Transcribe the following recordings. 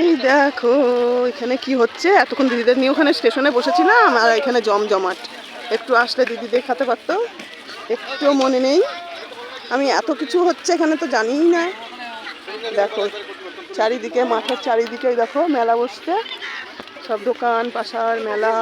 এই দেখো এখানে কি হচ্ছে? এতক্ষণ দিদিদের নিয়ে ওখানে স্টেশনে বসেছিলাম আর এখানে জমজমাট। একটু আসলে দিদি দেখাতে পারতো? একটুও মনে নেই। আমি এত কিছু হচ্ছে এখানে তো জানিই না। দেখো চারিদিকে মাঠের চারিদিকে দেখো মেলা বসছে। সব দোকান পাশার মেলা।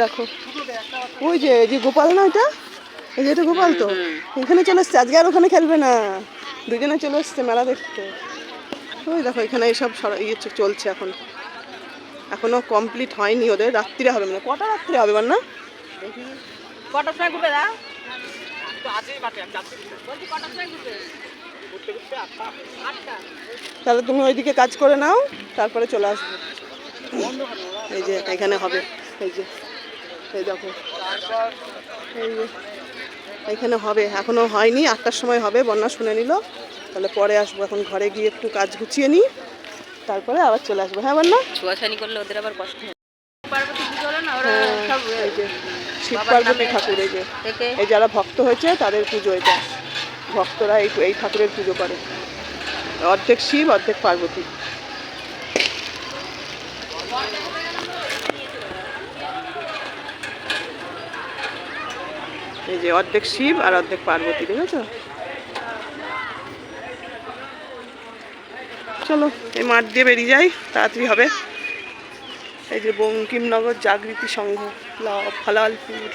দেখো। ওই যে এই যে গোপাল না এটা এই যে এটা গোপাল তো? এখানে চলে এসছে? আজকে আর ওখানে খেলবে না? দুজনে চলে এসছে মেলা দেখতে। ওই দেখো এখানে এইসব সর- ইয়ে চলছে এখন। এখনও কমপ্লিট হয়নি ওদের রাত্রিরে হবে মানে কটা রাত্রিরে হবে না? কটার সময় ঘুরবে দা? তাহলে তুমি ওইদিকে কাজ করে নাও তারপরে চলে আসবে। এই যে এখানে হবে। এই যে এই দেখো। এই যে এখানে হবে। এখনও হয়নি আটটার সময় হবে বন্যা শুনে নিল। তাহলে পরে আসব। এখন ঘরে গিয়ে একটু কাজ গুছিয়ে নিই তারপরে আবার চলে আসব। হ্যাঁ বন্যা? ছোঁয়াছানি করলে ওদের আবার কষ্ট হয়। না শিব পার্বতী ঠাকুর এই যে। এই যারা ভক্ত হয়েছে তাদের পুজো এটা। ভক্তরা এই এই ঠাকুরের পুজো করে। অর্ধেক শিব অর্ধেক পার্বতী। এই যে অর্ধেক শিব আর অর্ধেক পার্বতী দেখেছ? চলো এই মাঠ দিয়ে বেরিয়ে যাই তাড়াতাড়ি হবে। এই যে বঙ্কিমনগর জাগৃতি সংঘ ফালালপুর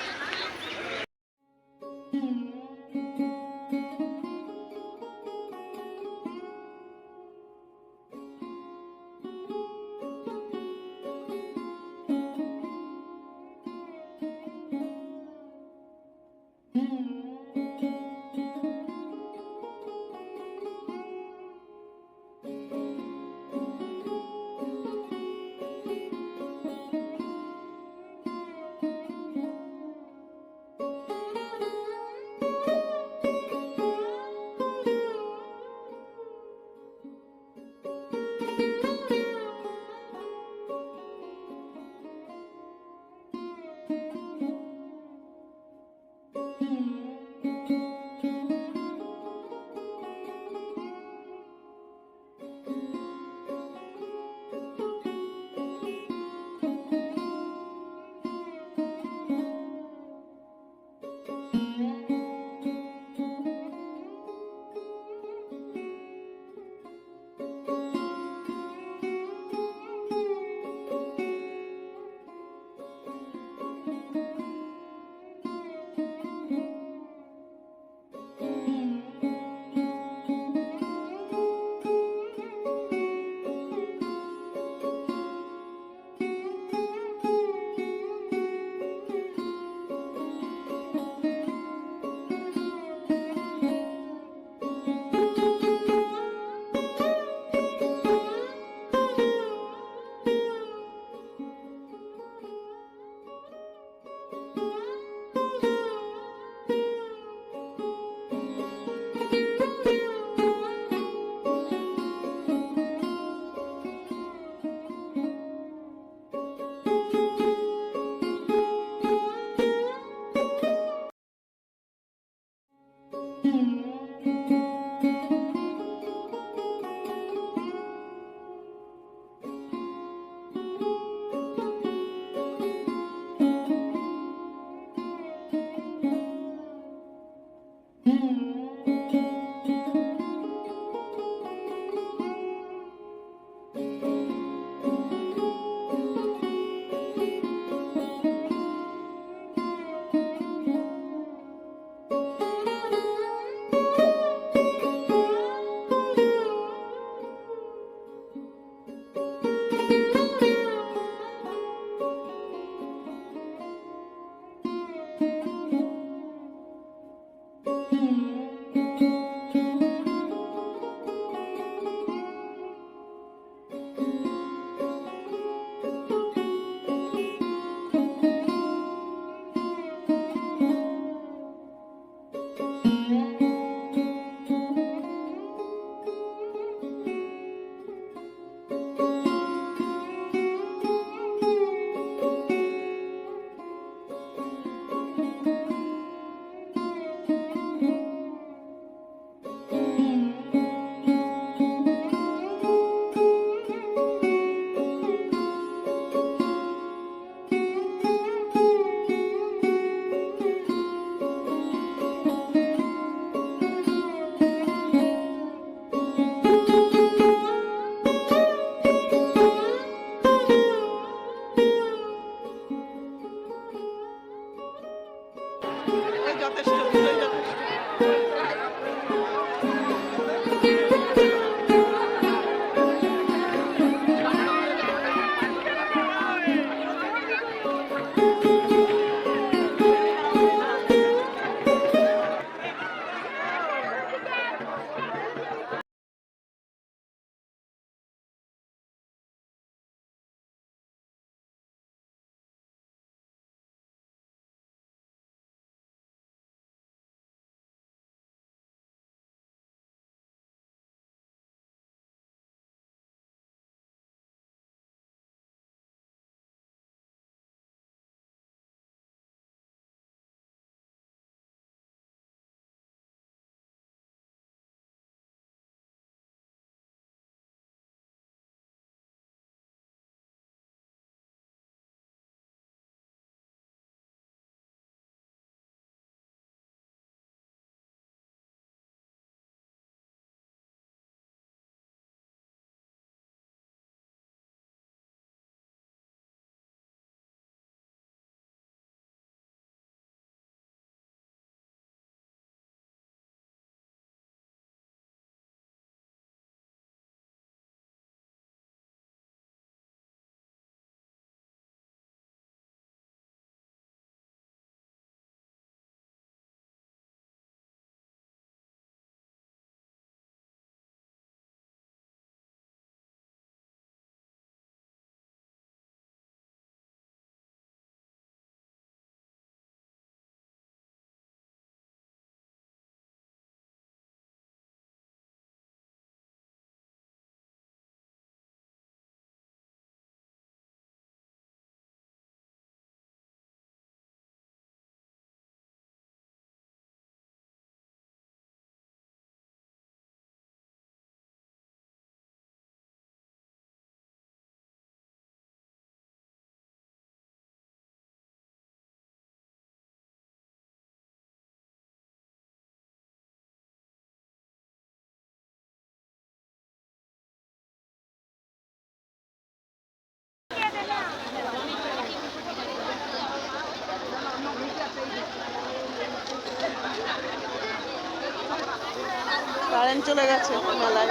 চলে গেছে, মেলায়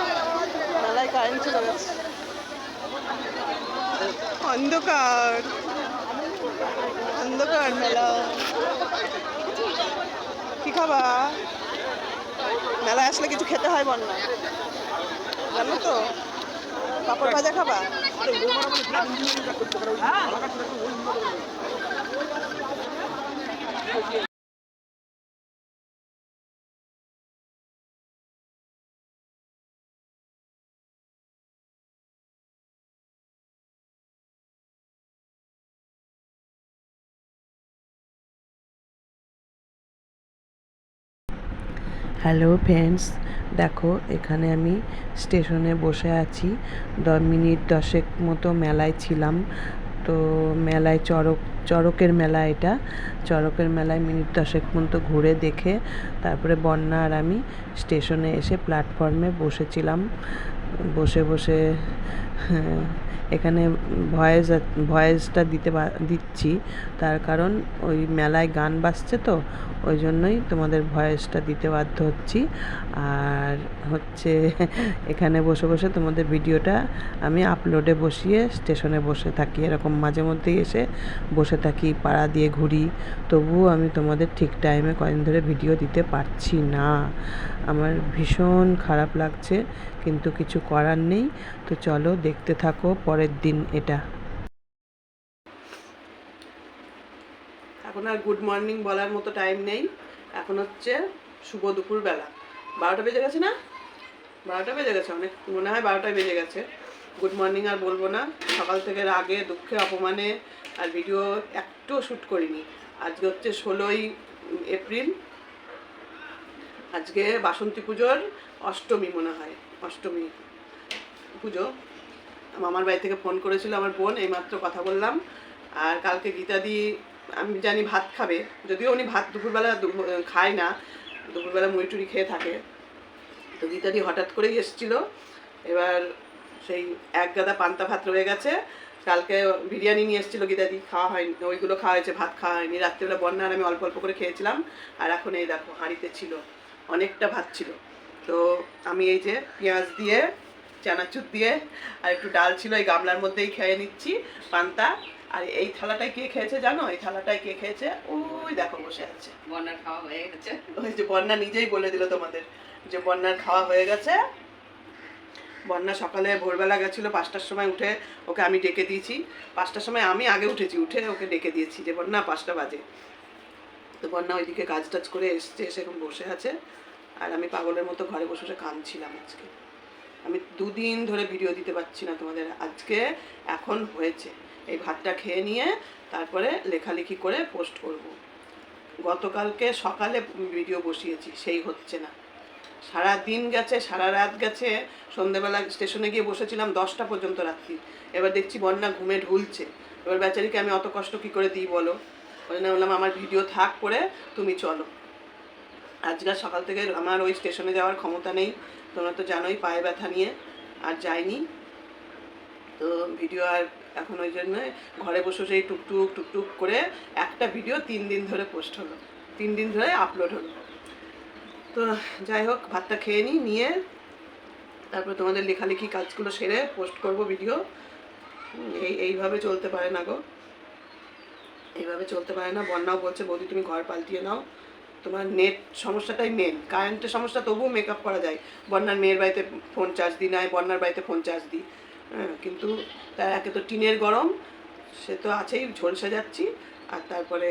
মেলায় কারেন্ট চলে গেছে। অন্ধকার অন্ধকার মেলা। কি খাবা মেলায় আসলে কিছু খেতে হয় বন্যা জানো তো, পাপড় ভাজা খাবা? হ্যালো ফ্রেন্ডস দেখো, এখানে আমি স্টেশনে বসে আছি। দ মিনিট দশেক মতো মেলায় ছিলাম। তো মেলায় চড়ক চড়কের মেলা এটা। চড়কের মেলায় মিনিট দশেক মতো ঘুরে দেখে, তারপরে বন্যা আর আমি স্টেশনে এসে প্ল্যাটফর্মে বসেছিলাম। বসে বসে, এখানে ভয়েস, ভয়েসটা দিতে দিচ্ছি। তার কারণ ওই মেলায় গান বাজছে তো, ওই জন্যই তোমাদের ভয়েসটা দিতে বাধ্য হচ্ছি। আর হচ্ছে এখানে বসে বসে তোমাদের ভিডিওটা আমি আপলোডে বসিয়ে স্টেশনে বসে থাকি। এরকম মাঝে মধ্যেই এসে বসে থাকি, পাড়া দিয়ে ঘুরি। তবুও আমি তোমাদের ঠিক টাইমে কদিন ধরে ভিডিও দিতে পারছি না। আমার ভীষণ খারাপ লাগছে, কিন্তু কিছু করার নেই। তো চলো দেখতে থাকো পরের দিন এটা। এখন আর গুড মর্নিং বলার মতো টাইম নেই। এখন হচ্ছে শুভ দুপুর বেলা। বারোটা বেজে গেছে না? বারোটা বেজে গেছে অনেক মনে হয় বারোটায় বেজে গেছে। গুড মর্নিং আর বলব না। সকাল থেকে রাগে দুঃখে, অপমানে আর ভিডিও একটুও শ্যুট করিনি। আজকে হচ্ছে ষোলোই এপ্রিল। আজকে বাসন্তী পুজোর অষ্টমী মনে হয়, অষ্টমী পুজো। মামার বাড়ি থেকে ফোন করেছিল আমার বোন, এইমাত্র কথা বললাম। আর কালকে গীতাদি আমি জানি ভাত খাবে, যদিও উনি ভাত দুপুরবেলা খায় না, দুপুরবেলা মুড়ি টুড়ি খেয়ে থাকে। তো গীতাদি হঠাৎ করেই এসেছিল। এবার সেই এক গাদা পান্তা ভাত রয়ে গেছে। কালকে বিরিয়ানি নিয়ে এসেছিল গীতাদি খাওয়া হয়নি, ওইগুলো খাওয়া হয়েছে, ভাত খাওয়া হয়নি। রাত্রিবেলা বন্যা আমি অল্প অল্প করে খেয়েছিলাম। আর এখন এই দেখো, হাঁড়িতে ছিল। অনেকটা ভাত ছিল। তো আমি এই যে পেঁয়াজ দিয়ে চানাচুর দিয়ে আর একটু ডাল ছিল এই গামলার মধ্যেই খেয়ে নিচ্ছি পান্তা। আর এই থালাটায় কে খেয়েছে জানো? এই থালাটায় কে খেয়েছে? ওই দেখো বসে আছে। বন্যার খাওয়া হয়ে গেছে। ওই যে বন্যা নিজেই বলে দিল তোমাদের যে বন্যার খাওয়া হয়ে গেছে। বন্যা সকালে ভোরবেলা গেছিল পাঁচটার সময় উঠে ওকে আমি ডেকে দিয়েছি। পাঁচটার সময় আমি আগে উঠেছি উঠে ওকে ডেকে দিয়েছি যে বন্যা পাঁচটা বাজে। তো বন্যা ওইদিকে কাজ টাজ করে এসছে এসে এখন বসে আছে। আর আমি পাগলের মতো ঘরে বসে বসে কাঁদছিলাম আজকে। আমি দুদিন ধরে ভিডিও দিতে পারছি না তোমাদের। আজকে এখন হয়েছে। এই ভাতটা খেয়ে নিয়ে তারপরে লেখালেখি করে পোস্ট করব। গতকালকে সকালে ভিডিও বসিয়েছি, সেই হচ্ছে না। সারা দিন গেছে, সারা রাত গেছে। সন্ধেবেলা স্টেশনে গিয়ে বসেছিলাম দশটা পর্যন্ত রাত্রি। এবার দেখছি বন্যা ঘুমে ঢুলছে। এবার বেচারিকে আমি অত কষ্ট কী করে দিই বলো? ওই জন্য বললাম, আমার ভিডিও থাক করে তুমি চলো। আজকাল সকাল থেকে আমার ওই স্টেশনে যাওয়ার ক্ষমতা নেই। তোমরা তো জানোই পায়ে ব্যথা নিয়ে আর যাইনি। তো ভিডিও আর এখন ওই জন্য ঘরে বসে সেই টুকটুক টুকটুক করে একটা ভিডিও তিন দিন ধরে পোস্ট হলো। তিন দিন ধরে আপলোড হলো। তো যাই হোক, ভাতটা খেয়ে নিই, নিয়ে তারপর তোমাদের লেখালেখি কাজগুলো সেরে পোস্ট করব ভিডিও। এই, এইভাবে চলতে পারে না গো। এইভাবে চলতে পারে না, বন্যাও বলছে বৌদি, তুমি ঘর পাল্টিয়ে নাও। তোমার নেট সমস্যাটাই মেন কারেন্টের সমস্যা তবুও মেকআপ করা যায়। বন্যার মেয়ের বাড়িতে ফোন চার্জ দিই নাই বন্যার বাড়িতে ফোন চার্জ দিই। হ্যাঁ কিন্তু তার একে তো টিনের গরম, সে তো আছেই ঝলসে যাচ্ছি আর তারপরে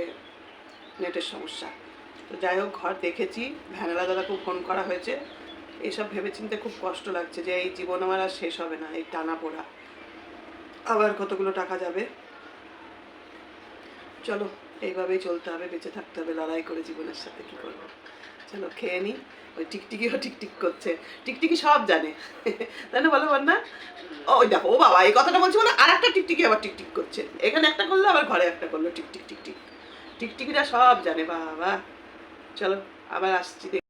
নেটের সমস্যা। তো যাই হোক, ঘর দেখেছি ভ্যানালা দাদাকেও ফোন করা হয়েছে। এইসব ভেবেচিন্তে খুব কষ্ট লাগছে যে এই জীবন আমার আর শেষ হবে না, এই টানা পোড়া। আবার কতগুলো টাকা যাবে? চলো, এইভাবেই চলতে হবে, বেঁচে থাকতে হবে, লড়াই করে জীবনের সাথে কি করব? চলো, খেয়ে নিই ওই টিকটিকিও টিকটিক করছে। টিকটিকি সব জানে। তাই না বলো না ওই দেখো, ও বাবা, এই কথাটা বলছি বলে আর একটা টিকটিকি আবার টিকটিক করছে। এখানে একটা করল, আবার ঘরে একটা করল, টিকটিক টিকটিক। টিকটিকিরা সব জানে, বাবা। চলো, আবার আসছি দেখ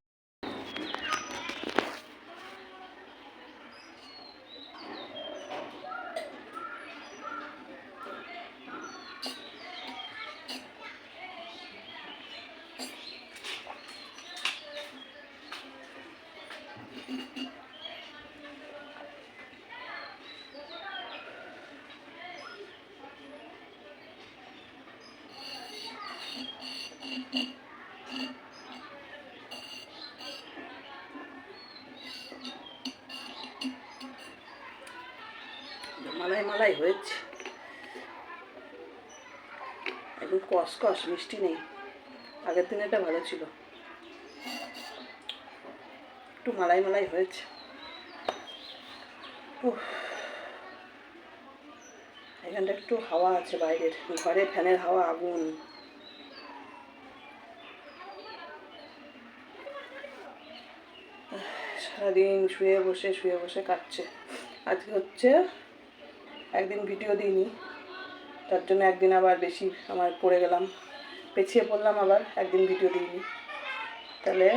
মালাই মালাই হয়েছে। একদম কস মিষ্টি নেই। আগের দিন এটা ভালো ছিল। একটু মালাই মালাই হয়েছে। এখানটা একটু হাওয়া আছে বাইরের। ঘরে ফ্যানের হাওয়া আগুন। সারাদিন শুয়ে বসে শুয়ে বসে কাটছে। আজকে হচ্ছে একদিন ভিডিও দিইনি, তার জন্য একদিন আবার বেশি আমার পড়ে গেলাম। পেছিয়ে পড়লাম আবার, একদিন ভিডিও দিইনি। তাহলে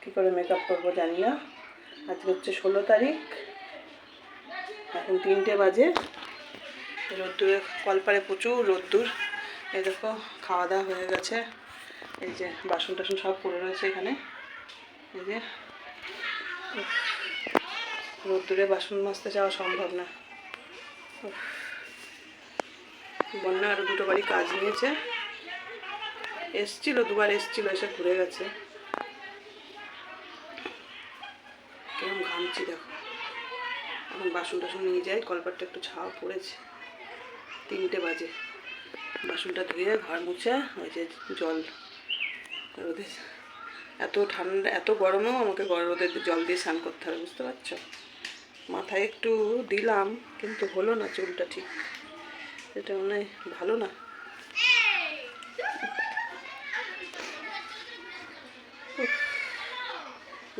কী করে মেকআপ করব জানি না। আজকে হচ্ছে ষোলো তারিখ, এখন তিনটে বাজে। রোদ্দুরে কলপারে প্রচুর রোদ্দুর। এই দেখো, খাওয়া দাওয়া হয়ে গেছে। এই যে বাসন টাসন সব পড়ে রয়েছে এখানে। এই যে রোদ্দুরে বাসন মাজতে যাওয়া সম্ভব না। বন্যা আরও দুটো বাড়ি কাজ নিয়েছে। এসছিল, দুবার এসছিল, এসে ঘুরে গেছে। কেমন ঘামছি দেখো। এখন বাসন টাসন নিয়ে যাই কলপারটা একটু ছাওয়া পড়েছে। তিনটে বাজে। বাসনটা ধুয়ে, ঘর মুছে, ওই যে জল রোদে এত ঠান্ডা এত গরমেও আমাকে রোদে জল দিয়ে স্নান করতে হবে, বুঝতে পারছ? মাথায় একটু দিলাম, কিন্তু হলো না চুলটা ঠিক। এটা মনে ভালো না।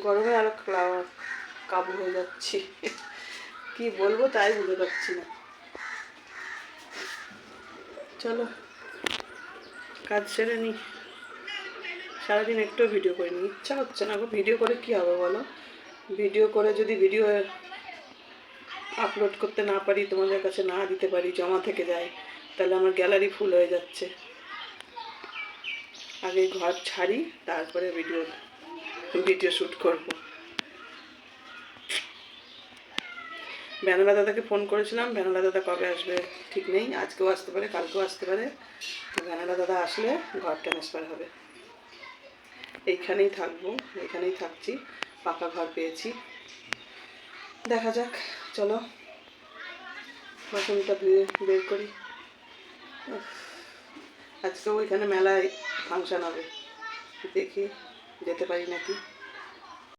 গরমে আরও কাবু হয়ে যাচ্ছি। কি বলব তাই বুঝতে পারছি না। চলো, কাজ সেরে নি। সারাদিন একটু ভিডিও করিনি। ইচ্ছা হচ্ছে না ভিডিও করে কি হবে বলো? ভিডিও করে যদি ভিডিও আপলোড করতে না পারি, তোমাদের কাছে না দিতে পারি, জমা থেকে যায়, তাহলে আমার গ্যালারি ফুল হয়ে যাচ্ছে। আগে ঘর ছাড়ি, তারপরে ভিডিও ভিডিও শ্যুট করব। ব্যানালা দাদাকে ফোন করেছিলাম, ব্যানালা দাদা কবে আসবে ঠিক নেই, আজকেও আসতে পারে, কালকেও আসতে পারে। তো দাদা আসলে ঘর ট্রান্সফার হবে। এইখানেই থাকব এখানেই থাকছি, পাকা ঘর পেয়েছি। দেখা যাক, চলো, বাসনটা ধুয়ে বের করি। আজকে ওইখানে মেলায় ফাংশন হবে, দেখি, যেতে পারি নাকি।